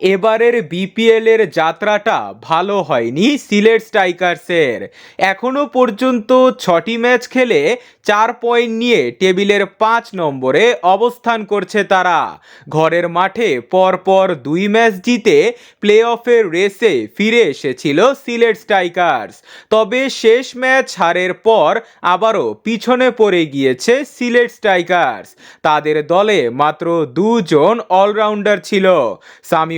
এবারের বিপিএলের যাত্রাটা ভালো হয়নি সিলেট স্ট্রাইকার্সের। এখনও পর্যন্ত ছটি ম্যাচ খেলে চার পয়েন্ট নিয়ে টেবিলের পাঁচ নম্বরে অবস্থান করছে তারা। ঘরের মাঠে পরপর দুই ম্যাচ জিতে প্লে অফের রেসে ফিরে এসেছিল সিলেট স্ট্রাইকার্স। তবে শেষ ম্যাচ হারের পর আবারও পিছনে পড়ে গিয়েছে সিলেট স্ট্রাইকার্স। তাদের দলে মাত্র দুজন অলরাউন্ডার ছিল।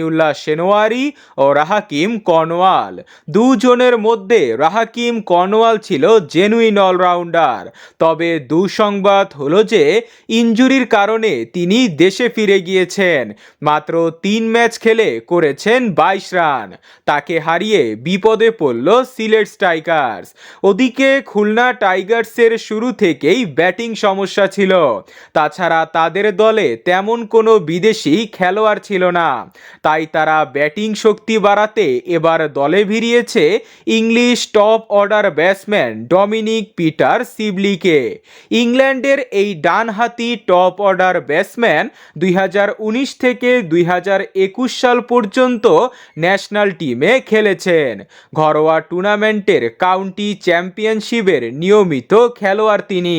সামিউল্লাহ সেনোয়ারি ও রাহাকিম কর্নওয়াল। দুজনের মধ্যে রাহাকিম কর্নওয়াল ছিল জেনুইন অলরাউন্ডার তবে দুঃসংবাদ হলো যে ইঞ্জুরির কারণে তিনি দেশে ফিরে গিয়েছেন। মাত্র তিন ম্যাচ খেলে করেছেন বাইশ রান। তাকে হারিয়ে বিপদে পড়ল সিলেট স্ট্রাইকার্স। ওদিকে খুলনা টাইগার্সের শুরু থেকেই ব্যাটিং সমস্যা ছিল। তাছাড়া তাদের দলে তেমন কোনো বিদেশি খেলোয়াড় ছিল না। তাই তারা ব্যাটিং শক্তি বাড়াতে এবার দলে ভিড়িয়েছে English top order batsman Dominic Peter সিবলিকে। ইংল্যান্ডের এই ডানহাতি টপ অর্ডার ব্যাটসম্যান দুই হাজার উনিশ থেকে দুই হাজার একুশ সাল পর্যন্ত ন্যাশনাল টিমে খেলেছেন। ঘরোয়া টুর্নামেন্টের কাউন্টি চ্যাম্পিয়নশিপের নিয়মিত খেলোয়াড় তিনি।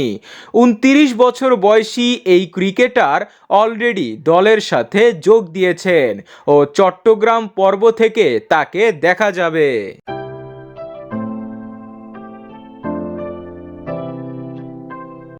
উনত্রিশ বছর বয়সী এই ক্রিকেটার অলরেডি দলের সাথে যোগ দিয়েছেন ও চট্টগ্রাম পর্ব থেকে তাকে দেখা যাবে।